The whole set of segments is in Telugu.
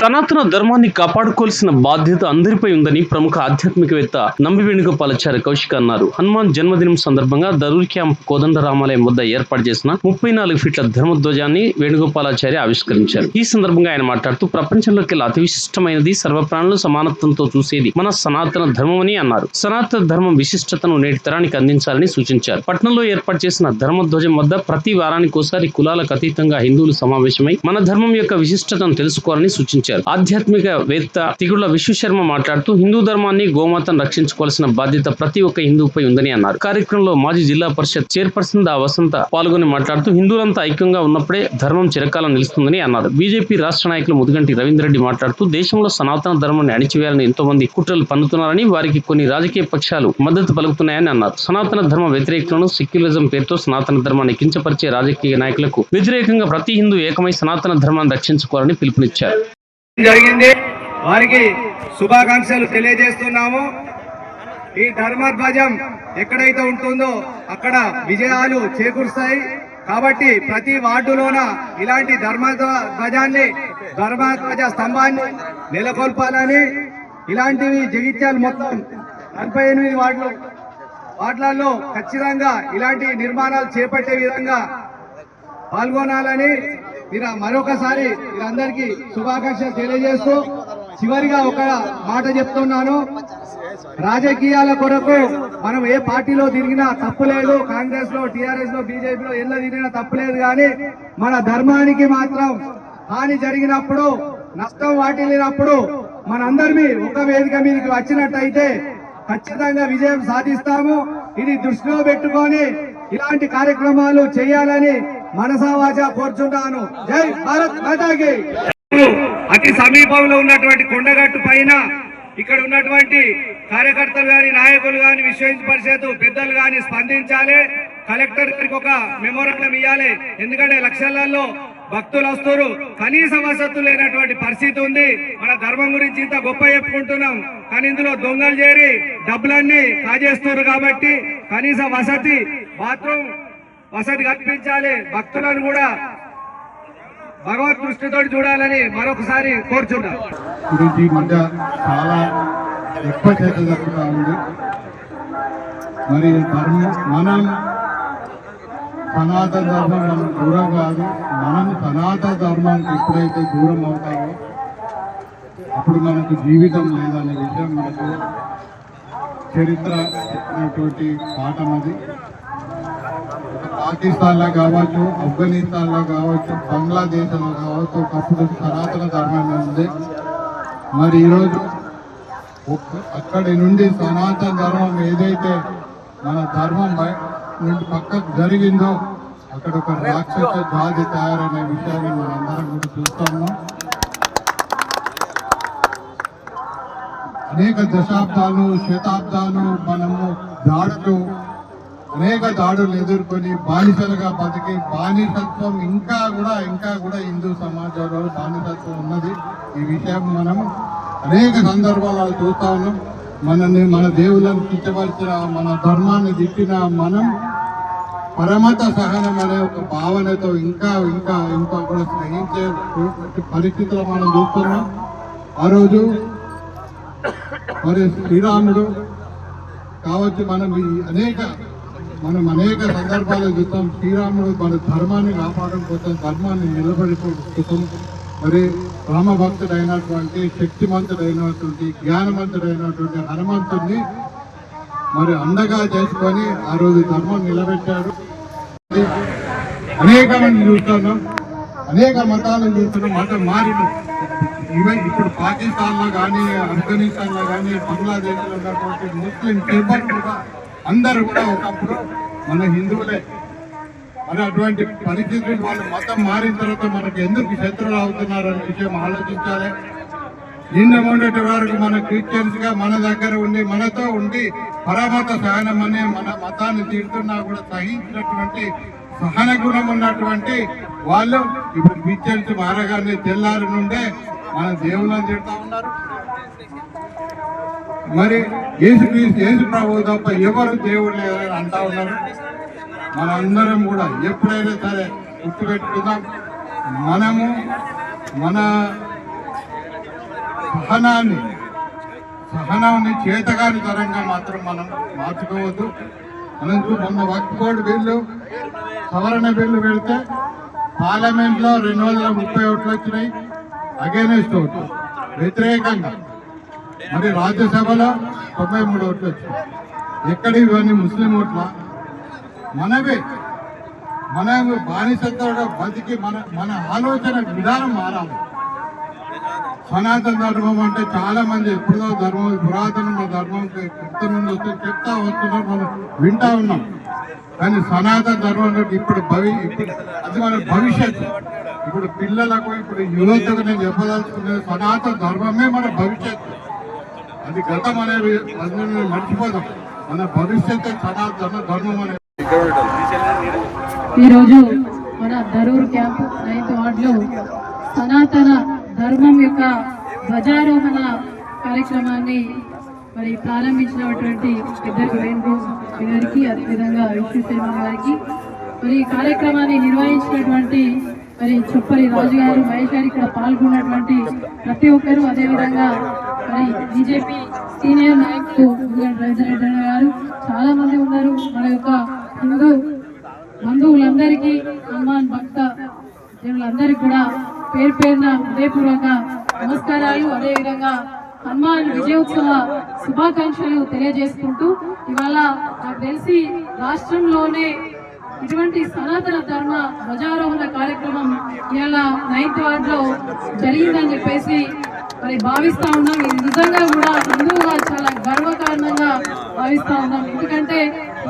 సనాతన ధర్మాన్ని కాపాడుకోవాల్సిన బాధ్యత అందరిపై ఉందని ప్రముఖ ఆధ్యాత్మికవేత్త నంబి వేణుగోపాలాచార్య కౌశిక్ అన్నారు. హనుమాన్ జన్మదినం సందర్భంగా దరూర్ క్యాంప్ కోదండ రామాలయం వద్ద ఏర్పాటు చేసిన ముప్పై నాలుగు ఫీట్ల ధర్మధ్వజాన్ని వేణుగోపాలాచార్య ఆవిష్కరించారు. ఈ సందర్భంగా ఆయన మాట్లాడుతూ ప్రపంచంలోకి అతి విశిష్టమైనది సర్వప్రాణులు సమానత్వంతో చూసేది మన సనాతన ధర్మమని అన్నారు. సనాతన ధర్మం విశిష్టతను నేటి తరానికి అందించాలని సూచించారు. పట్నంలో ఏర్పాటు చేసిన ధర్మధ్వజం వద్ద ప్రతి వారానికోసారి కులాలకు అతీతంగా హిందువులు సమావేశమై మన ధర్మం యొక్క విశిష్టతను తెలుసుకోవాలని సూచించారు. ఆధ్యాత్మిక వేత్త తిగుళ్ళ విశ్వశర్మ మాట్లాడుతూ హిందూ ధర్మాన్ని గోమాతను రక్షించుకోవాల్సిన బాధ్యత ప్రతి ఒక్క హిందువుపై ఉందని అన్నారు. కార్యక్రమంలో మాజీ జిల్లా పరిషత్ చైర్పర్సన్ దా వసంత పాల్గొని మాట్లాడుతూ హిందువులంతా ఐక్యంగా ఉన్నప్పుడే ధర్మం చిరకాలం నిలుస్తుందని అన్నారు. బీజేపీ రాష్ట్ర నాయకులు ముదిగంటి రవీందర్ రెడ్డి మాట్లాడుతూ దేశంలో సనాతన ధర్మాన్ని అణిచివేయాలని ఎంతో మంది కుట్రలు పన్నుతున్నారని వారికి కొన్ని రాజకీయ పక్షాలు మద్దతు పలుకుతున్నాయని అన్నారు. సనాతన ధర్మ వ్యతిరేకులను సెక్యులరిజం పేరుతో సనాతన ధర్మాన్ని కించపరిచే రాజకీయ నాయకులకు వ్యతిరేకంగా ప్రతి హిందూ ఏకమై సనాతన ధర్మాన్ని రక్షించుకోవాలని పిలుపునిచ్చారు. జరిగింది. వారికి శుభాకాంక్షలు తెలియజేస్తున్నాము. ఈ ధర్మధ్వజం ఎక్కడైతే ఉంటుందో అక్కడ విజయాలు చేకూరుస్తాయి. కాబట్టి ప్రతి వార్డులోన ఇలాంటి ధర్మ ధ్వజాన్ని ధర్మధ్వజ స్తంభాన్ని నెలకొల్పాలని ఇలాంటివి జగిత్యాలు మొత్తం నలభై ఎనిమిది వార్డులు వార్డులలో ఖచ్చితంగా ఇలాంటి నిర్మాణాలు చేపట్టే విధంగా పాల్గొనాలని మీరు మరొకసారి మీరందరికీ శుభాకాంక్షలు తెలియజేస్తూ చివరిగా ఒక మాట చెప్తున్నాను. రాజకీయాల కొరకు మనం ఏ పార్టీలో తిరిగినా తప్పులేదు కాంగ్రెస్లో టిఆర్ఎస్లో బీజేపీలో ఎల్ల తిరిగినా తప్పులేదు కానీ మన ధర్మానికి మాత్రం హాని జరిగినప్పుడు నష్టం వాటిల్లినప్పుడు మనందరినీ ఒక వేదిక మీదకి వచ్చినట్టయితే ఖచ్చితంగా విజయం సాధిస్తాము. ఇది దృష్టిలో పెట్టుకొని ఇలాంటి కార్యక్రమాలు చేయాలని మనసావాచ కోరుచున్నాను జై భారత్ మాతాకి. అతి సమీపంలో ఉన్నటువంటి కొండగట్టు పైన ఇక్కడ ఉన్నటువంటి కార్యకర్తలు గాని నాయకులు గాని విశ్వ పరిషత్ పెద్దలు గాని స్పందించాలి. కలెక్టర్ గారికి ఒక మెమోరాండం ఇవ్వాలి ఎందుకంటే లక్షలలో భక్తులు వస్తారు. కనీస వసతులు లేనటువంటి పరిస్థితి ఉంది. మన ధర్మం గురించి ఇంత గొప్ప చెప్పుకుంటున్నాం. కానీ ఇందులో దొంగలు చేరి డబ్బులన్నీ కాజేస్తున్నారు కాబట్టి కనీస వసతి బాత్రూమ్ వసతి కల్పించాలి. భక్తులను కూడా భగవత్ దృష్టితో చూడాలని మరొకసారి కోరుచున్నాం. గురించి మధ్య చాలా ఎక్కువ చేత జరుగుతూ ఉంది. మరి ధర్మం మనం సనాతన ధర్మం మనం దూరం కాదు. మనం సనాతన ధర్మానికి ఎప్పుడైతే దూరం అవుతామో అప్పుడు మనకు జీవితం లేదనే విషయం మనకు చరిత్ర పాఠం అది. పాకిస్తాన్లో కావచ్చు ఆఫ్ఘనిస్తాన్లో కావచ్చు బంగ్లాదేశ్లో కావచ్చు ఒకప్పుడు సనాతన ధర్మం ఉంది. మరి ఈరోజు అక్కడి నుండి సనాతన ధర్మం ఏదైతే మన ధర్మం నుండి పక్కకు జరిగిందో అక్కడ ఒక రాక్షస జాతి తయారనే విషయాన్ని మనందరం కూడా చూస్తున్నాం అనేక దశాబ్దాలు శతాబ్దాలు మనము దాడులు అనేక దాడులు ఎదుర్కొని బానిసలుగా బతికి బానిసత్వం ఇంకా కూడా ఇంకా కూడా హిందూ సమాజంలో బానిసత్వం ఉన్నది. ఈ విషయం మనం అనేక సందర్భాలలో చూస్తా ఉన్నాం. మనల్ని మన దేవుళ్ళని కిచ్చవలసిన మన ధర్మాన్ని తిట్టిన మనం పరమత సహనం అనే ఒక భావనతో ఇంకా ఇంకా ఇంకా కూడా స్నేహించే పరిస్థితులు మనం చూస్తున్నాం. ఆ రోజు మరి శ్రీరాముడు కావచ్చు మనం అనేక మనం అనేక సందర్భాలు చూస్తాం శ్రీరాముడు మన ధర్మాన్ని కాపాడడం కోసం ధర్మాన్ని నిలబడిపోతాం కోసం మరి రామభక్తుడైనటువంటి శక్తిమంతుడైనటువంటి జ్ఞానవంతుడైనటువంటి హనుమంతుడిని మరి అండగా చేసుకొని ఆ రోజు ధర్మం నిలబెట్టాడు. అనేక మంది చూస్తున్నాం అనేక మతాలను చూస్తున్నాం మతం మారిన ఇవే ఇప్పుడు పాకిస్తాన్లో కానీ ఆఫ్ఘనిస్తాన్లో కానీ బంగ్లాదేశ్లో ఉన్నటువంటి ముస్లిం టెంపర్ కూడా అందరూ కూడా ఒకప్పుడు మన హిందువులే. మరి అటువంటి పరిస్థితులు వాళ్ళు మతం మారిన తర్వాత మనకు ఎందుకు శత్రువులు అవుతున్నారు అనే విషయం ఆలోచించాలి. నిన్న ఉండేటి వరకు మన క్రిస్టియన్స్గా మన దగ్గర ఉండి మనతో ఉండి పరమత సహనం అనే మన మతాన్ని తీరుతున్నా కూడా సహించినటువంటి సహన గుణం ఉన్నటువంటి వాళ్ళు ఇప్పుడు క్రిస్టియన్స్ మారగానే తెల్లారి నుండే మన దేవుళ్ళని తిడతా ఉన్నారు. మరి ఏసు ఏసు ప్రభు తప్ప ఎవరు దేవుడు లేదని అంటా ఉన్నారు. మనందరం కూడా ఎప్పుడైనా సరే గుర్తుపెట్టుకుందాం. మనము మన సహనాన్ని సహనాన్ని చేతగాని తరంగా మాత్రం మనం మార్చుకోవద్దు. మనకు మొన్న వక్ఫ్ బోర్డు బిల్లు సవరణ బిల్లు పెడితే పార్లమెంట్లో రెండు వందల ముప్పై ఓట్లు వచ్చినాయి. అగేనెస్ట్ ఓట్లు వ్యతిరేకంగా. మరి రాజ్యసభలో తొంభై మూడు ఓట్లు వచ్చినాయి. ఎక్కడ ఇవన్నీ ముస్లిం ఓట్ల? మనవే. మన బానిసత్వంలో బతికి మన మన ఆలోచన విధానం మారాలి. సనాతన ధర్మం అంటే చాలా మంది ఎప్పుడో ధర్మం పురాతన ధర్మం ఎంత మంది వస్తే చెప్తా వస్తున్నారు మనం వింటా ఉన్నాం. కానీ సనాతన ధర్మం అంటే ఇప్పుడు భవి ఇప్పుడు అది మన భవిష్యత్తు. ఇప్పుడు పిల్లలకు ఇప్పుడు యువతకు నేను చెప్పదలుచుకునేది సనాతన ధర్మమే మన భవిష్యత్తు. అది గతం అనేది మర్చిపోదాం మన భవిష్యత్తు సనాతన ధర్మం అనేది ఈరోజు మన ధరూర్ క్యాంప్ నైన్త్ వార్డులో సనాతన ధర్మం యొక్క ధ్వజారోహణ కార్యక్రమాన్ని మరి ప్రారంభించినటువంటి ఇద్దరు వేణు గారికి అదేవిధంగా విష్ణుశర్మ గారికి మరి ఈ కార్యక్రమాన్ని నిర్వహించినటువంటి మరి చుప్పరి రాజు గారు మహేష్ గారు ఇక్కడ పాల్గొన్నటువంటి ప్రతి ఒక్కరూ అదేవిధంగా బీజేపీ సీనియర్ నాయకులు గారు చాలా మంది ఉన్నారు. మన యొక్క హిందూ బంధువులందరికీ హనుమాన్ భక్త దేవులందరికీ కూడా పేరు పేరున హృదయపూర్వక నమస్కారాలు. అదేవిధంగా హనుమాన్ విజయోత్సవ శుభాకాంక్షలు తెలియజేసుకుంటూ ఇవాళ నాకు తెలిసి రాష్ట్రంలోనే ఇటువంటి సనాతన ధర్మ ధ్వజారోహణ కార్యక్రమం ఇవాళ నైన్త్ వార్డ్లో జరిగిందని చెప్పేసి మరి భావిస్తా ఉన్నాం. ఇది నిజంగా కూడా హిందువుగా చాలా గర్వకారణంగా భావిస్తా ఉన్నాం. ఎందుకంటే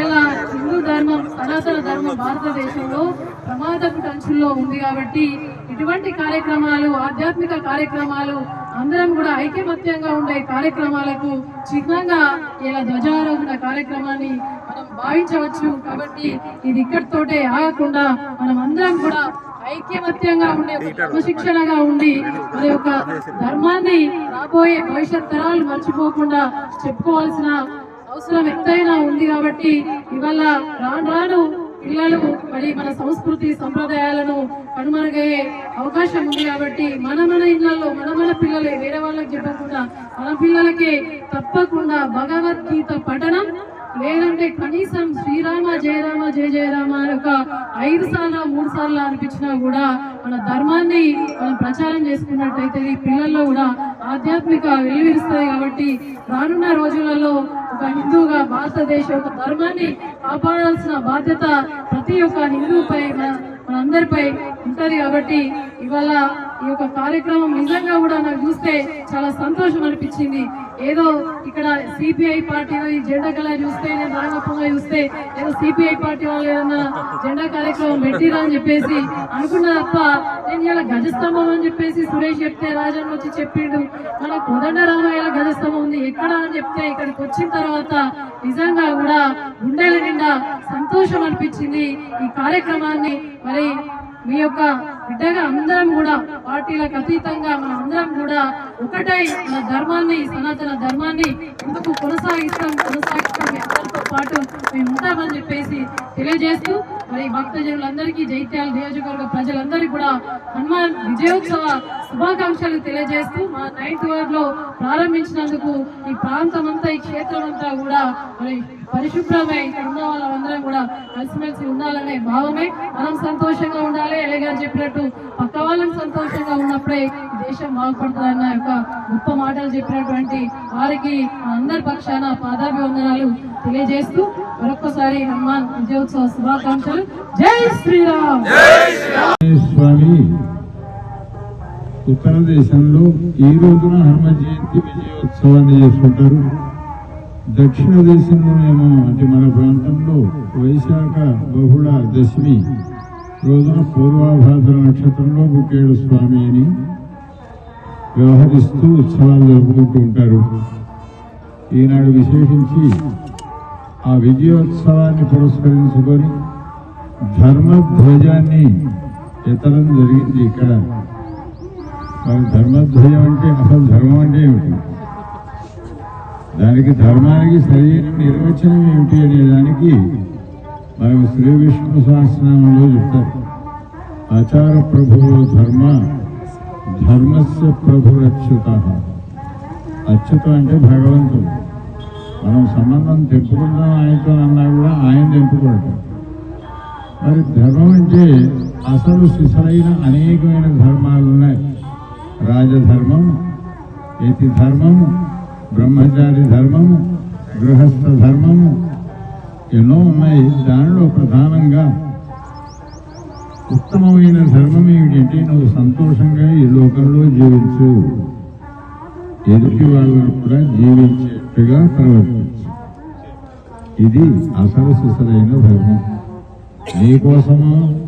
ఇలా హిందూ ధర్మం సనాతన ధర్మం భారతదేశంలో ప్రమాదపు అంచుల్లో ఉంది కాబట్టి ఇటువంటి కార్యక్రమాలు ఆధ్యాత్మిక కార్యక్రమాలు అందరం కూడా ఐకమత్యంగా ఉండే కార్యక్రమాలకు చిహ్నంగా ఇలా ధ్వజారోహణ కార్యక్రమాన్ని మనం భావించవచ్చు. కాబట్టి ఇది ఇక్కడితోటే ఆగకుండా మనం అందరం కూడా ఐక్యమత్యంగా ఉండే క్రమశిక్షణగా ఉండి మరి ఒక ధర్మాన్ని రాబోయే భవిష్యత్ తరాలు మర్చిపోకుండా చెప్పుకోవాల్సిన అవసరం ఎంతైనా ఉంది కాబట్టి ఇవాళ రాను రాను పిల్లలు మరి మన సంస్కృతి సంప్రదాయాలను కనుమరుగయ్యే అవకాశం ఉంది కాబట్టి మన మన ఇళ్ళలో మన మన పిల్లలే వేరే వాళ్ళకి చెప్పకుండా మన పిల్లలకే తప్పకుండా భగవద్గీత పఠనం లేదంటే కనీసం శ్రీరామ జయరామ జయ జయరామ అని ఒక ఐదు సార్లు మూడు సార్లు అనిపించినా కూడా మన ధర్మాన్ని మనం ప్రచారం చేసుకున్నట్టయితే ఈ పిల్లల్లో కూడా ఆధ్యాత్మిక వెలువరిస్తుంది కాబట్టి రానున్న రోజులలో ఒక హిందూగా భారతదేశ ఒక ధర్మాన్ని కాపాడాల్సిన బాధ్యత ప్రతి ఒక్క హిందూపై మన- మనందరిపై ఉంటుంది కాబట్టి ఇవాళ ఈ యొక్క కార్యక్రమం నిజంగా కూడా నాకు చూస్తే చాలా సంతోషం అనిపించింది. ఏదో ఇక్కడ సిపిఐ పార్టీ ఈ జెండా కళ చూస్తే నేను రాంగప్పగా చూస్తే ఏదో సిపిఐ పార్టీ వాళ్ళు ఏదన్నా జెండా కార్యక్రమం పెట్టిరా అని చెప్పేసి అనుకున్నా తప్ప నేను ఇలా గజస్తంభం అని చెప్పేసి సురేష్ చెప్తే రాజన్ వచ్చి చెప్పిండు. మన కోదండ రామయ్య గజస్తంభం ఉంది ఎక్కడ అని చెప్తే ఇక్కడికి వచ్చిన తర్వాత నిజంగా కూడా గుండెల నిండా సంతోషం అనిపించింది ఈ కార్యక్రమాన్ని. మరి మీ యొక్క బిడ్డగా అందరం కూడా పార్టీలకు అతీతంగా మనం అందరం కూడా ఒకటై మన ధర్మాన్ని సనాతన ధర్మాన్ని ఎందుకు కొనసాగిస్తాం కొనసాగిస్తాం. మీ అందరితో పాటు మేము ఉంటామని చెప్పేసి తెలియజేస్తూ మరి భక్తజనులందరికీ జైత్యాల నియోజకవర్గ ప్రజలందరికీ కూడా హనుమాన్ విజయోత్సవ శుభాకాంక్షలు తెలియజేస్తూ మా నైన్త్ వార్డ్లో ప్రారంభించినందుకు ఈ ప్రాంతం అంతా ఈ క్షేత్రం అంతా కూడా మరి పరిశుభ్రమై ఇక్కడ ఉన్న కూడా కలిసిమెలిసి ఉండాలనే భావమే మనం సంతోషంగా ఉండాలి. ఎలాగా చెప్పినట్టు పక్క వాళ్ళని సంతోషంగా ఉన్నప్పుడే దేశం బాగుపడుతుందన్న యొక్క గొప్ప మాటలు చెప్పినటువంటి వారికి అందరి పక్షాన పాదాభివందనాలు తెలియజేస్తూ మరొకసారి హనుమాన్ విజయోత్సవ శుభాకాంక్షలు. జై శ్రీరామ్! స్వామి ఉత్తర దేశంలో ఈ రోజున హనుమ జయంతి విజయోత్సవాన్ని చేసుకుంటారు దక్షిణ దేశంలోనేమో అంటే మన ప్రాంతంలో వైశాఖ బహుళ దశమి రోజున పూర్వాభాద్ర నక్షత్రంలో గుట్టేడు స్వామి అని వ్యవహరిస్తూ ఉత్సవాలు జరుపుకుంటూ ఉంటారు. ఈనాడు విశేషించి ఆ విజయోత్సవాన్ని పురస్కరించుకొని ధర్మధ్వజాన్ని ఎత్తడం జరిగింది ఇక్కడ. మరి ధర్మధ్వజం అంటే అసలు ధర్మం అంటే ఏమిటి? దానికి ధర్మానికి సరైన నిర్వచనం ఏమిటి అనే దానికి మనకు శ్రీ విష్ణు సహస్రనామంలో చెప్తారు. ఆచార ప్రభువు ధర్మ ధర్మస్య ప్రభురచ్యుత. అచ్యుత అంటే భగవంతుడు. మనం సంబంధం తెంపుకుందాం ఆయనతో అన్నా కూడా ఆయన తెంపుకోవటం. మరి ధర్మం అంటే అసలు శిశులైన అనేకమైన ధర్మాలు ఉన్నాయి. రాజధర్మం యతి ధర్మము బ్రహ్మచారి ధర్మము గృహస్థ ధర్మము ఎన్నో ఉన్నాయి. దానిలో ప్రధానంగా ఉత్తమమైన ధర్మం ఏమిటంటే నువ్వు సంతోషంగా ఈ లోకంలో జీవించు. ఎదుటి వాళ్ళను కూడా జీవించేట్టుగా ప్రవర్తించు. ఇది అసలు సిసలైన ధర్మం. నీ కోసము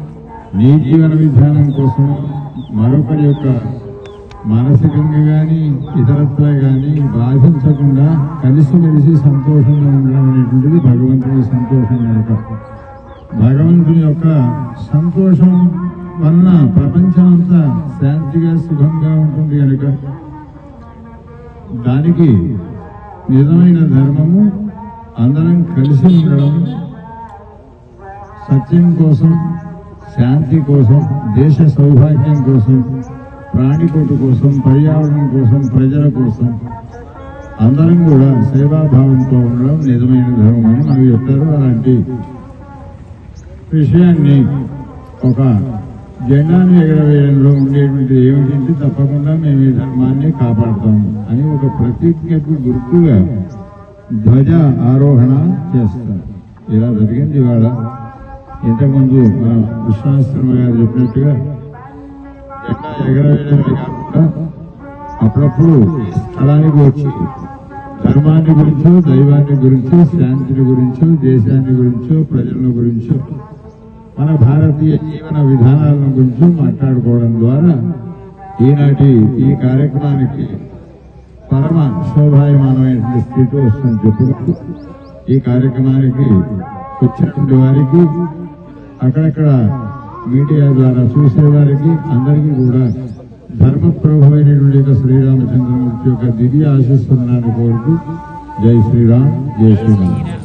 నీ జీవన విధానం కోసము మరొకరి యొక్క మానసికంగా కానీ ఇతరత్వ కానీ బాధించకుండా కలిసిమెలిసి సంతోషంగా ఉండడం అనేటువంటిది భగవంతుని సంతోషం కనుక. భగవంతుని యొక్క సంతోషం వలన ప్రపంచం అంతా శాంతిగా సుఖంగా ఉంటుంది కనుక. దానికి నిజమైన ధర్మము అందరం కలిసి ఉండడం సత్యం కోసం శాంతి కోసం దేశ సౌభాగ్యం కోసం ప్రాణికోటు కోసం పర్యావరణం కోసం ప్రజల కోసం అందరం కూడా సేవాభావంతో ఉండడం నిజమైన ధర్మం అని మనకు చెప్తారు. అలాంటి విషయాన్ని ఒక జెండాను ఎగరవేయడంలో ఉండేటువంటి ఏమిటంటే తప్పకుండా మేము ఈ ధర్మాన్ని కాపాడుతాము అని ఒక ప్రతిజ్ఞకు గుర్తుగా ధ్వజ ఆరోహణ చేస్తారు. ఇలా జరిగింది ఇవాళ. ఇంతకుముందు మన విశ్వాశ్రమ గారు చెప్పినట్టుగా జెండా ఎగరవేయడమే కాకుండా అప్పుడప్పుడు ఈ స్థలానికి వచ్చి ధర్మాన్ని గురించో దైవాన్ని గురించో శాంతిని గురించో దేశాన్ని గురించో ప్రజల గురించో మన భారతీయ జీవన విధానాలను గురించి మాట్లాడుకోవడం ద్వారా ఈనాటి ఈ కార్యక్రమానికి పరమ శోభాయమానమైన స్థితి వస్తుందని చెప్పుకుంటూ ఈ కార్యక్రమానికి వచ్చినటువంటి వారికి అక్కడక్కడ మీడియా ద్వారా చూసేవారికి అందరికీ కూడా ధర్మప్రభువైనటువంటి యొక్క శ్రీరామచంద్రమూర్తి యొక్క దివ్య ఆశిస్తున్నాను కోరుతూ జై శ్రీరామ్ జై శ్రీరామ్.